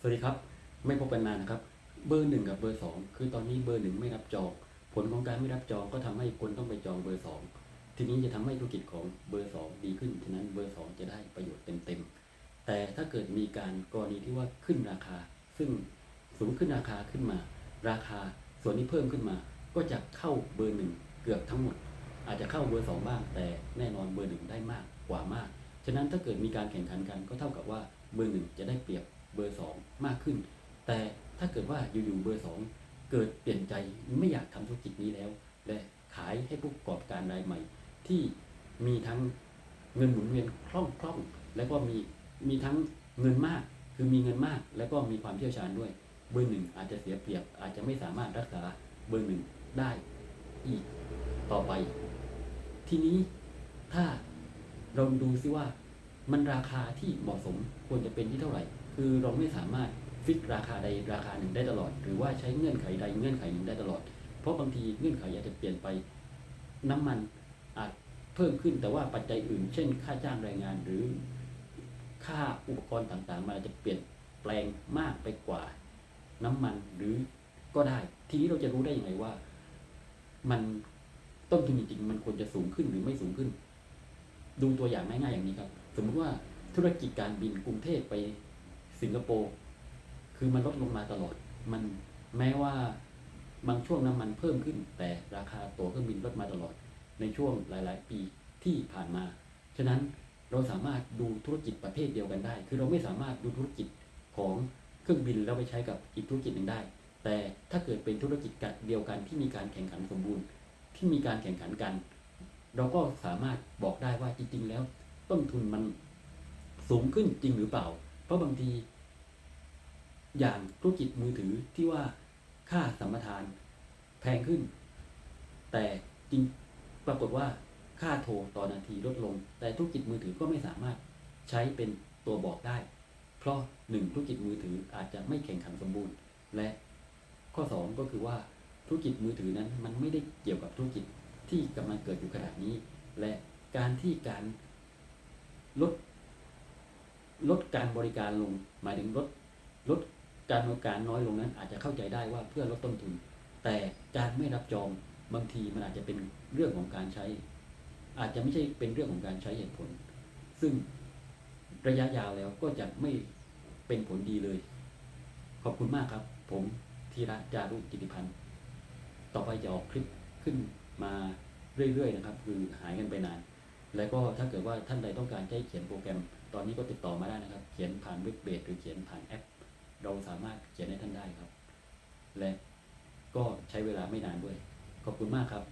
สวัสดีครับ ไม่พบกันนานนะครับ เบอร์หนึ่งกับเบอร์สองคือตอนนี้เบอร์หนึ่งไม่รับจอง ผลของการไม่รับจองก็ทำให้คนต้องไปจองเบอร์สองทีนี้จะทำให้ธุรกิจของเบอร์สองดีขึ้นฉะนั้นเบอร์สองจะได้ประโยชน์เต็มๆแต่ถ้าเกิดมีการกรณีที่ว่าขึ้นราคา ซึ่งสูงขึ้นราคาขึ้นมา ราคาส่วนนี้เพิ่มขึ้นมา ก็จะเข้าเบอร์หนึ่งเกือบทั้งหมด อาจจะเข้าเบอร์สองบ้าง แต่แน่นอนเบอร์หนึ่งได้มากกว่ามากฉะนั้นถ้าเกิดมีการแข่งขันกันก็เท่ากับว่าเบอร์หนึ่งจะได้เปรียบ เบอร์สองมากขึ้น แต่ถ้าเกิดว่าอยู่ๆเบอร์สองเกิดเปลี่ยนใจไม่อยากทำธุรกิจนี้แล้ว และขายให้ผู้ประกอบการรายใหม่ ที่มีทั้งเงินหมุนเวียนคล่องคล่องแล้วก็มีมีทั้งเงินมาก คือมีเงินมาก แล้วก็มีความเชี่ยวชาญด้วย เบอร์หนึ่งอาจจะเสียเปรียบ อาจจะไม่สามารถรักษาเบอร์หนึ่งได้อีกต่อไป ทีนี้ถ้าเราดูซิว่ามันราคาที่เหมาะสมควรจะเป็นที่เท่าไหร่ คือเราไม่สามารถฟิกราคาใดราคาหนึ่งได้ตลอด หรือว่าใช้เงื่อนไขใดเงื่อนไขหนึ่งได้ตลอด เพราะบางทีเงื่อนไขอาจจะเปลี่ยนไปน้ำมันอาจเพิ่มขึ้นแต่ว่าปัจจัยอื่น เช่น ค่าจ้างแรงงานหรือค่าอุปกรณ์ต่างๆ มันอาจจะเปลี่ยนแปลงมากไปกว่าน้ำมันหรือก็ได้ ทีนี้เราจะรู้ได้ยังไงว่า มันต้นทุนจริงๆมันควรจะสูงขึ้นหรือไม่สูงขึ้น ดูตัวอย่างง่ายๆอย่างนี้ครับ สมมุติว่าธุรกิจการบินกรุงเทพไป สิงคโปร์คือมันลดลงมาตลอด มันแม้ว่าบางช่วงน้ำมันเพิ่มขึ้น แต่ราคาตั๋วเครื่องบินลดมาตลอด ในช่วงหลาย ๆ ปีที่ผ่านมา ฉะนั้นเราสามารถดูธุรกิจประเภทเดียวกันได้ คือเราไม่สามารถดูธุรกิจของเครื่องบินแล้วไปใช้กับอีกธุรกิจหนึ่งได้ แต่ถ้าเกิดเป็นธุรกิจเดียวกันที่มีการแข่งขันสมบูรณ์ ที่มีการแข่งขันกัน เราก็สามารถบอกได้ว่าจริง ๆ แล้ว ต้นทุนมันสูงขึ้นจริงหรือเปล่า เพราะบางที อย่างธุรกิจมือถือที่ว่าค่าสัมปทานแพงขึ้น แต่จริงปรากฏว่าค่าโทรต่อนาทีลดลง แต่ธุรกิจมือถือก็ไม่สามารถใช้เป็นตัวบอกได้ เพราะหนึ่งธุรกิจมือถืออาจจะไม่แข่งขันสมบูรณ์ และข้อสองก็คือว่าธุรกิจมือถือนั้นมันไม่ได้เกี่ยวกับธุรกิจที่กำลังเกิดอยู่ขนาดนี้ และการที่การลด ลดการบริการลง หมายถึงลดลดการบริการน้อยลงนั้น อาจจะเข้าใจได้ว่าเพื่อลดต้นทุน แต่การไม่รับจองบางทีมันอาจจะเป็นเรื่องของการใช้ อาจจะไม่ใช่เป็นเรื่องของการใช้เหตุผล ซึ่งระยะยาวแล้วก็จะไม่เป็นผลดีเลย ขอบคุณมากครับ ผมธีระจารุกิติพันธ์ต่อไปจะออกคลิปขึ้นมาเรื่อยๆนะครับ คือหายกันไปนาน แล้วก็ถ้าเกิดว่าท่านใดต้องการใช้เขียนโปรแกรม ตอนนี้ก็ติดต่อมาได้นะครับ เขียนผ่านเว็บเบสหรือเขียนผ่านแอป เราสามารถเขียนให้ท่านได้ครับ และก็ใช้เวลาไม่นานด้วย ขอบคุณมากครับ